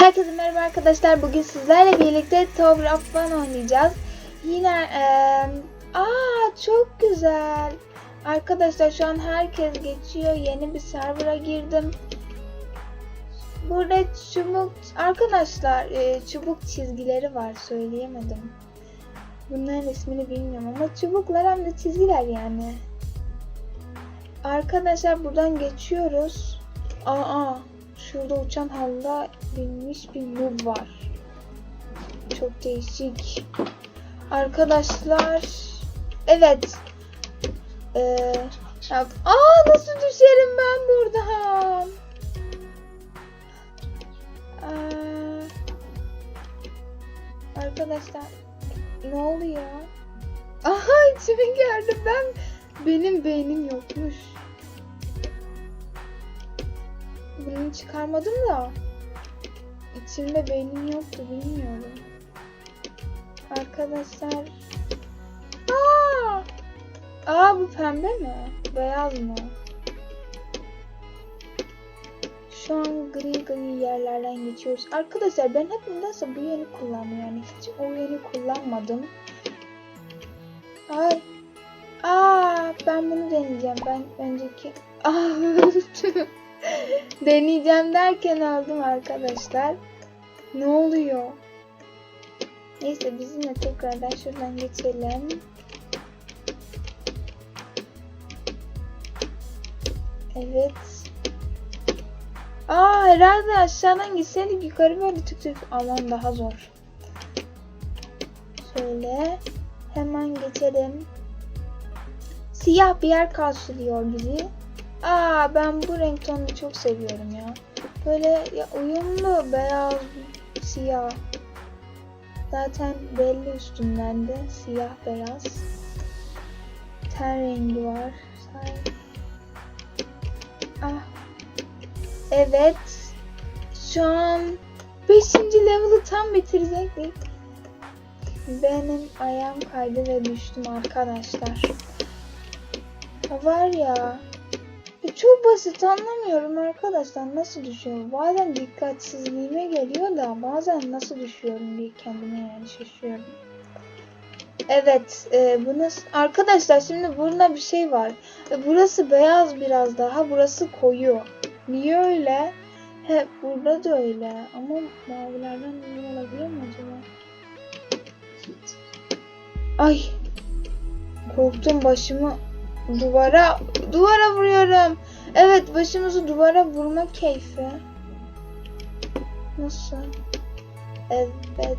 Herkese merhaba arkadaşlar. Bugün sizlerle birlikte Tower of oynayacağız. Yine eee aa çok güzel. Arkadaşlar şu an herkes geçiyor. Yeni bir server'a girdim. Burada çubuk arkadaşlar eee, çubuk çizgileri var. Söyleyemedim. Bunların ismini bilmiyorum ama çubuklar hem de çizgiler yani. Arkadaşlar buradan geçiyoruz. Aa, şurada uçan halıda binmiş bir noob var. Çok değişik. Arkadaşlar, evet. Ee, aa nasıl düşerim ben buradan? Aa, arkadaşlar, ne oluyor? Aha içimi gördüm ben. Benim beynim yokmuş. Bunu çıkarmadım da. İçimde beynim yoktu bilmiyorum. Arkadaşlar. Aa! Aa bu pembe mi? Beyaz mı? Şu an gri gri yerlerden geçiyoruz. Arkadaşlar ben hep nedense bu yeni kullanıyorum. Yani hiç o yeni kullanmadım. Ay. Aa ben bunu deneyeceğim. Ben önceki... Aa Deneyeceğim derken aldım arkadaşlar. Ne oluyor? Neyse bizimle tekrardan şuradan geçelim. Evet. Aa herhalde aşağıdan gitseydik yukarı böyle tık tık aman daha zor. Şöyle hemen geçelim. Siyah bir yer karşılıyor bizi. Aa ben bu renk tonunu çok seviyorum ya. Böyle ya uyumlu beyaz, siyah. Zaten belli üstünden de siyah beyaz. Ten rengi var. Ah. Evet. Şu an 5. level'ı tam bitirecektik. Benim ayağım kaydı ve düştüm arkadaşlar. Var ya. Çok basit anlamıyorum arkadaşlar nasıl düşüyorum. Bazen dikkatsizliğime geliyor da bazen nasıl düşüyorum diye kendime yani şaşıyorum. Evet, e, bu nasıl? Arkadaşlar şimdi burada bir şey var. E, burası beyaz biraz daha, burası koyu. Niye öyle? He, burada da öyle. Ama mavilerden ne olabilir mi acaba? Ay, korktum başımı Duvara, duvara vuruyorum. Evet, başımızı duvara vurma keyfi. Nasıl? Evet,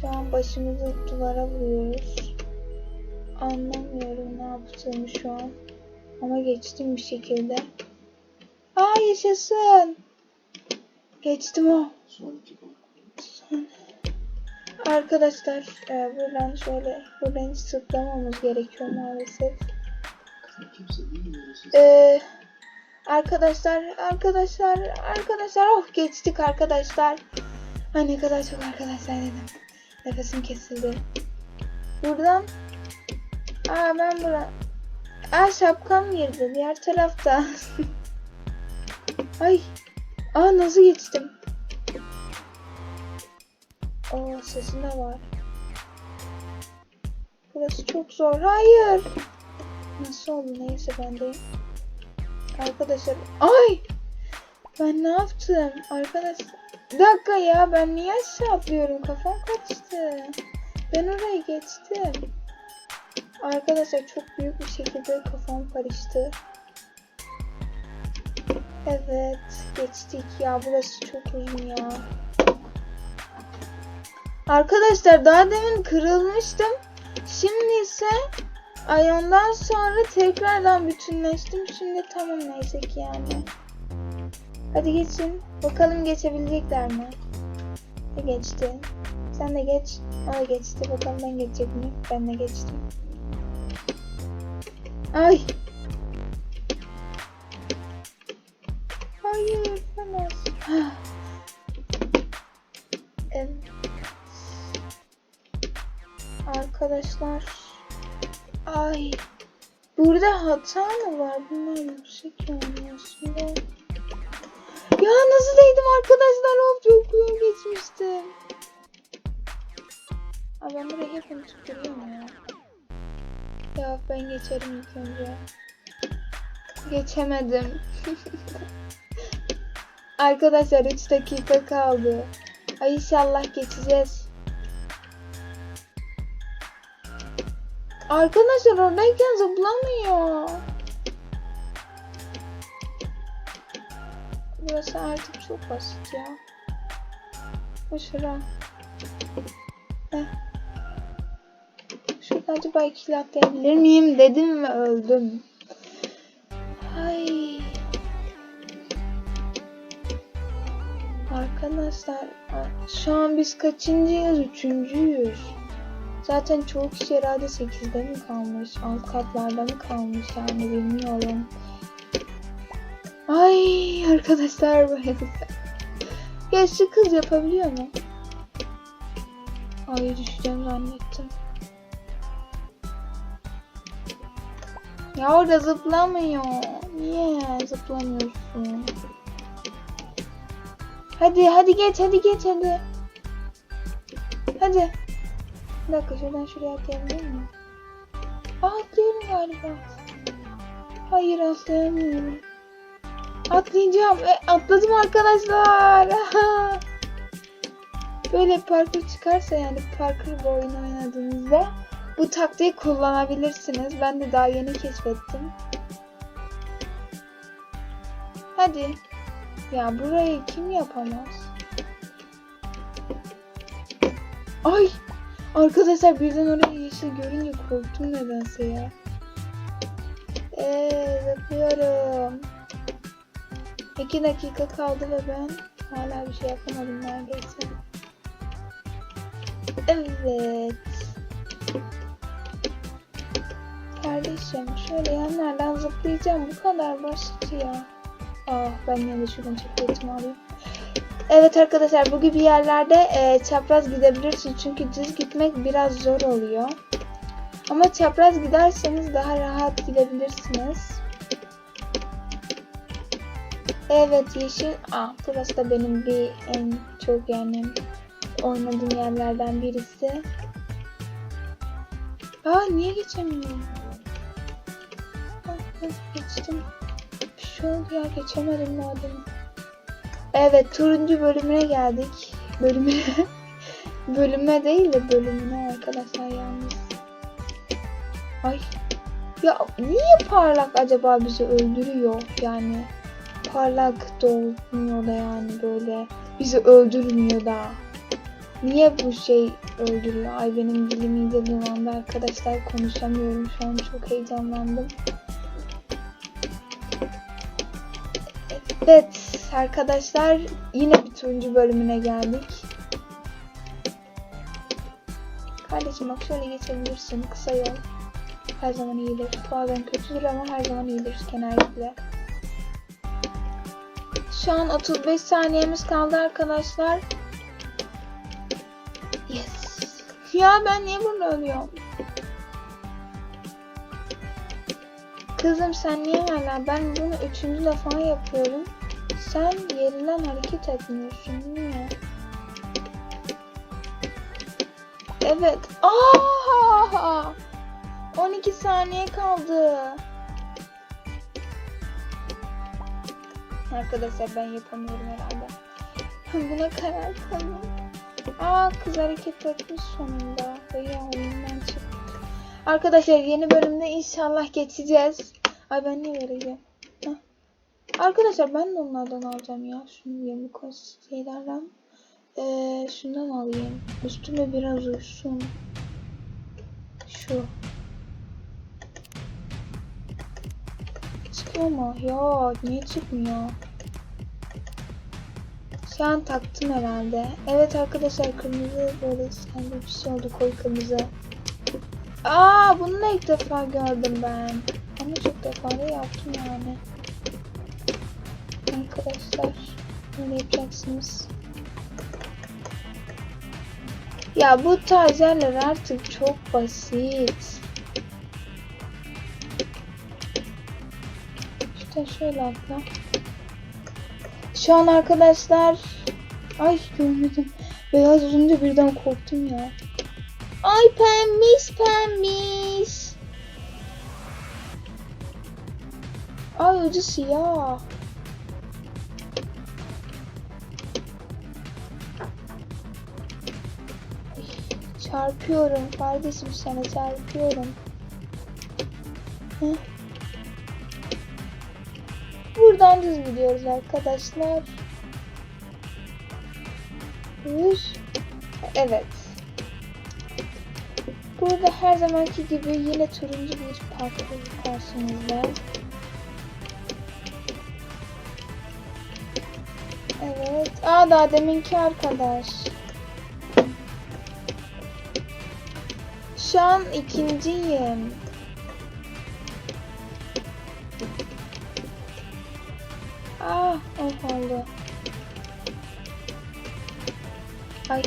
şu an başımızı duvara vuruyoruz. Anlamıyorum ne yaptığımı şu an. Ama geçtim bir şekilde. Aa yaşasın. Geçtim o. Arkadaşlar, e, buradan şöyle, buradan hiç zıplamamız gerekiyor maalesef. Ee, arkadaşlar, arkadaşlar, arkadaşlar, oh geçtik arkadaşlar. Ay ne kadar çok arkadaşlar dedim. Nefesim kesildi. Buradan, aa ben bura, aa şapkam girdi diğer tarafta. Ay, aa nasıl geçtim? Oo sesin de var. Burası çok zor. Hayır. Nasıl oldu? Neyse ben de. Arkadaşlar. Ay! Ben ne yaptım? Arkadaş. Bir dakika ya ben niye aşağı atlıyorum? Kafam kaçtı. Ben oraya geçtim. Arkadaşlar çok büyük bir şekilde kafam karıştı. Evet geçtik ya burası çok uzun ya. Arkadaşlar daha demin kırılmıştım. Şimdi ise Ay ondan sonra tekrardan bütünleştim. Şimdi tamam neyse ki yani. Hadi geçin. Bakalım geçebilecekler mi? E geçti. Sen de geç. O da geçti. Bakalım ben geçecek miyim? Ben de geçtim. Ay. Hayır. Olmaz. evet. Arkadaşlar. Ay. Burada hata mı var? Bunlar yüksek yani aslında. Ya nasıl değdim arkadaşlar? Of çok zor geçmiştim. Abi ben burayı hep unutup duruyorum ya. Ya ben geçerim ilk önce. Geçemedim. Arkadaşlar 3 dakika kaldı. Ay inşallah geçeceğiz. Arkadaşlar oradayken zıplamıyor. Burası artık çok basit ya. Boşver Heh. Şurada acaba ikili atlayabilir miyim dedim ve öldüm. Ay. Arkadaşlar şu an biz kaçıncıyız? Üçüncüyüz. Zaten çoğu kişi herhalde 8'de mi kalmış? Alt katlarda mı kalmış yani bilmiyorum. Ay arkadaşlar bayıldım. Ya şu kız yapabiliyor mu? Ay düşeceğim zannettim. Ya orada zıplamıyor. Niye zıplamıyorsun? Hadi hadi geç hadi geç hadi. Hadi. Bir dakika şuradan şuraya atlayabilir miyim? Aa atlıyorum galiba. Hayır atlayamıyorum. Atlayacağım. E, atladım arkadaşlar. Böyle parkur çıkarsa yani parkur bir oyun oynadığınızda bu taktiği kullanabilirsiniz. Ben de daha yeni keşfettim. Hadi. Ya burayı kim yapamaz? Ay! Arkadaşlar birden oraya yeşil görünce korktum nedense ya. Eee zıplıyorum. 2 dakika kaldı ve ben hala bir şey yapamadım neredeyse. Evet. Kardeşim şöyle yanlardan zıplayacağım. Bu kadar basit ya. Ah ben yine de şuradan çekletimi. Evet arkadaşlar bu gibi yerlerde e, çapraz gidebilirsiniz. Çünkü düz gitmek biraz zor oluyor. Ama çapraz giderseniz daha rahat gidebilirsiniz. Evet yeşil. Ah burası da benim bir en çok yani oynadığım yerlerden birisi. Aa niye geçemiyorum? Geçtim. Bir şey oldu ya geçemedim madem. Evet turuncu bölümüne geldik. Bölümüne. bölüme değil de bölümüne arkadaşlar yalnız. Ay. Ya niye parlak acaba bizi öldürüyor yani? Parlak da da yani böyle. Bizi öldürmüyor da. Niye bu şey öldürüyor? Ay benim dilim iyice bulandı arkadaşlar. Konuşamıyorum şu an çok heyecanlandım. Evet arkadaşlar yine bir turuncu bölümüne geldik. Kardeşim bak şöyle geçebilirsin kısa yol. Her zaman iyidir. Bazen kötüdür ama her zaman iyidir genellikle. Şu an 35 saniyemiz kaldı arkadaşlar. Yes. Ya ben niye burada ölüyorum? Kızım sen niye hala? Ben bunu üçüncü defa yapıyorum. Sen yerinden hareket etmiyorsun. Niye? Evet. Aa! 12 saniye kaldı. Arkadaşlar ben yapamıyorum herhalde. Buna karar kıldım. Aa kız hareket etmiş sonunda. Veya oyundan çıktı. Arkadaşlar yeni bölümde inşallah geçeceğiz. Ay ben ne vereceğim? Arkadaşlar ben de onlardan alacağım ya. Şunu yamuk şeylerden. Ee, şundan alayım. Üstüme biraz uysun. Şu. Çıkıyor mu? Ya niye çıkmıyor? Şu an taktım herhalde. Evet arkadaşlar kırmızı böyle sende bir şey oldu koy kırmızı. Aa bunu da ilk defa gördüm ben. Ama çok defa da yaptım yani. Arkadaşlar böyle yapacaksınız. Ya bu tarz artık çok basit. İşte şöyle atla. Şu an arkadaşlar ay görmedim. Beyaz olunca birden korktum ya. Ay pembiş pembiş. Ay ucu siyah. Çarpıyorum kardeşim sana çarpıyorum. Heh. Buradan düz gidiyoruz arkadaşlar. Düz. Evet. Burada her zamanki gibi yine turuncu bir parkur karşınızda. Evet. Aa daha deminki arkadaş. Şu an ikinciyim. Ah, oh oldu. Ay.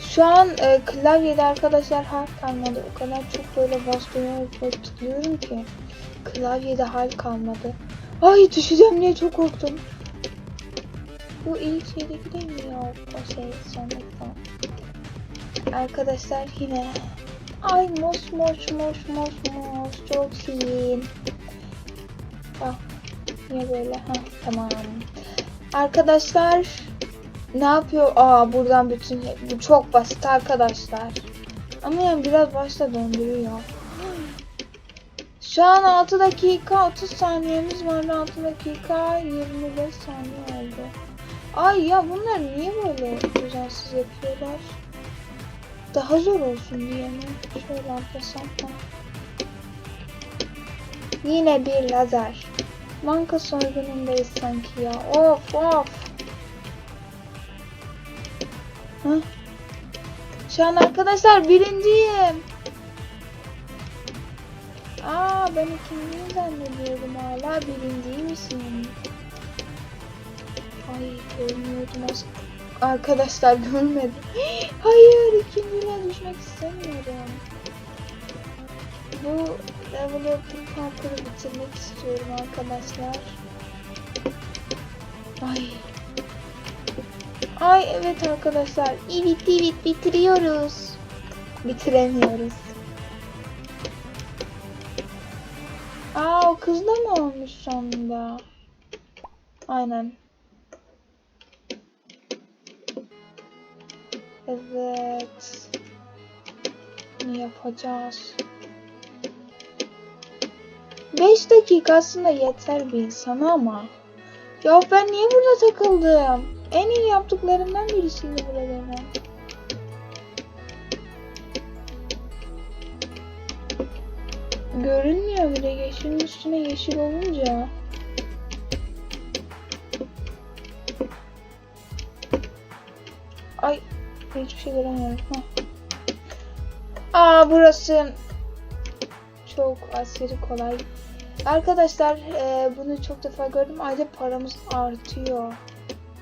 Şu an e, klavyede arkadaşlar harf kalmadı. O kadar çok böyle bastırıyorum ve tıklıyorum ki. Klavyede harf kalmadı. Ay düşeceğim diye çok korktum. Bu ilk şeydeki değil mi ya? O şey tamam. Arkadaşlar yine. Ay mos mos mos mos mos çok iyi. Ah niye böyle? Ha tamam. Arkadaşlar ne yapıyor? Aa buradan bütün bu çok basit arkadaşlar. Ama yani biraz başta döndürüyor. Şu an 6 dakika 30 saniyemiz var. 6 dakika 25 saniye oldu. Ay ya bunlar niye böyle düzensiz yapıyorlar? Daha zor olsun diye mi? Şöyle atlasam. Yine bir lazer. Banka soygunundayız sanki ya. Of of. Hah. Şu an arkadaşlar birinciyim. Aa ben ikinciyim zannediyordum hala birinciymişim. Ay görmüyordum az. Arkadaşlar görmedim. Hayır ikinciliğe düşmek istemiyorum. Bu level open parkuru bitirmek istiyorum arkadaşlar. Ay. Ay evet arkadaşlar. Evet evet bitiriyoruz. Bitiremiyoruz. Aa o kız da mı olmuş sonunda? Aynen. Evet. Ne yapacağız? 5 dakika aslında yeter bir insana ama. Ya ben niye burada takıldım? En iyi yaptıklarımdan birisiydi burada benim. Görünmüyor bile yeşilin üstüne yeşil olunca. Ay hiçbir şey göremiyorum. Heh. Aa burası çok aşırı kolay. Arkadaşlar e, bunu çok defa gördüm. Ayrıca paramız artıyor.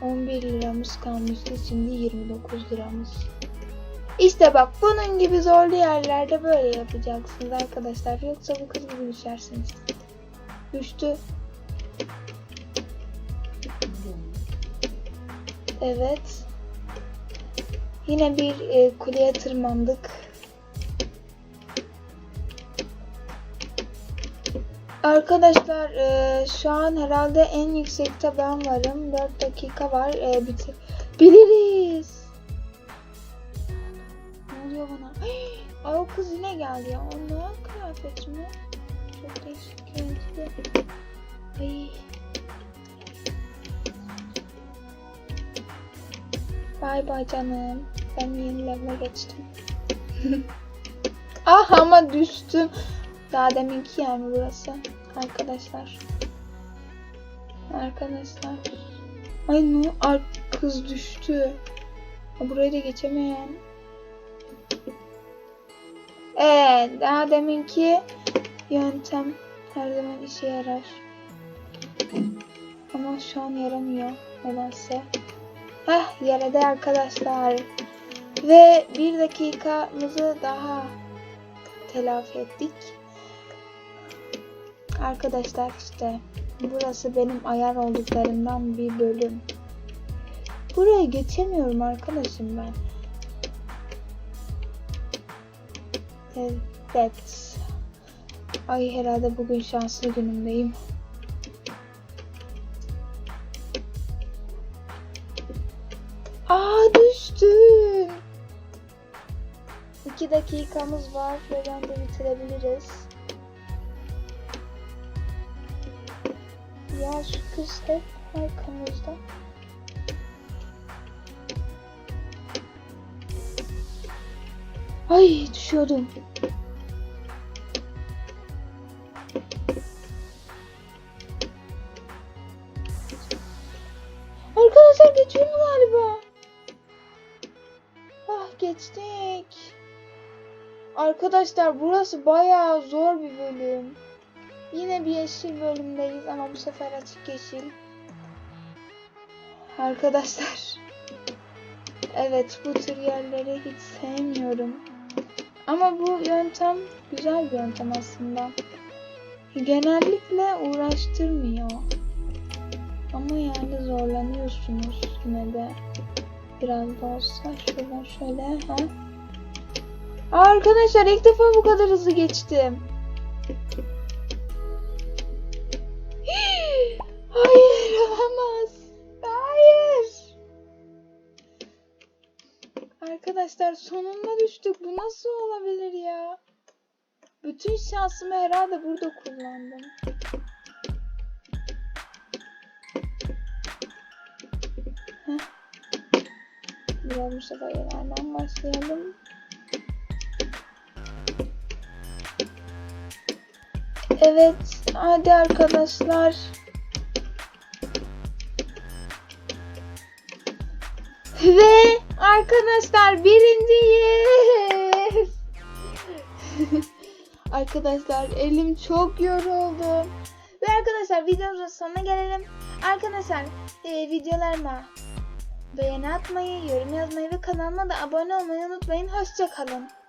11 liramız kalmıştı. Şimdi 29 liramız. İşte bak bunun gibi zorlu yerlerde böyle yapacaksınız arkadaşlar. Yoksa bu kız gibi düşersiniz. Düştü. Evet. Yine bir e, kuleye tırmandık. Arkadaşlar e, şu an herhalde en yüksekte ben varım. 4 dakika var. E, bitir Biliriz. Ne oluyor bana? Ay o kız yine geldi ya. Onun kıyafeti mi? Çok değişik renkli. Ay. Bay bay canım. Ben yeni level'e geçtim. ah ama düştüm. Daha deminki yer mi burası? Arkadaşlar. Arkadaşlar. Ay ne? Ar kız düştü. Ha, burayı da geçemeyen. Evet. Daha deminki yöntem her zaman işe yarar. Ama şu an yaramıyor. Nedense. Heh yaradı arkadaşlar. Ve bir dakikamızı daha telafi ettik. Arkadaşlar işte Burası benim ayar olduklarımdan bir bölüm. Buraya geçemiyorum arkadaşım ben. Evet. Ay herhalde bugün şanslı günümdeyim. Aa düştüm. İki dakikamız var ve bence bitirebiliriz. Ya şu kız hep arkamızda. Ay düşüyordum. Arkadaşlar geçiyor mu galiba? Ah geçtik. Arkadaşlar burası bayağı zor bir bölüm. Yine bir yeşil bölümdeyiz ama bu sefer açık yeşil. Arkadaşlar. Evet bu tür yerleri hiç sevmiyorum. Ama bu yöntem güzel bir yöntem aslında. Genellikle uğraştırmıyor. Ama yani zorlanıyorsunuz yine de. Biraz da olsa şuradan şöyle ha. Arkadaşlar ilk defa bu kadar hızlı geçtim. Hayır olamaz. Hayır. Arkadaşlar sonunda düştük. Bu nasıl olabilir ya? Bütün şansımı herhalde burada kullandım. Heh. Biraz bu sefer yerlerden başlayalım. Evet, hadi arkadaşlar. Ve arkadaşlar birinciyiz. arkadaşlar elim çok yoruldu. Ve arkadaşlar videomuzun sonuna gelelim. Arkadaşlar e, videolarıma beğeni atmayı, yorum yazmayı ve kanalıma da abone olmayı unutmayın. Hoşçakalın.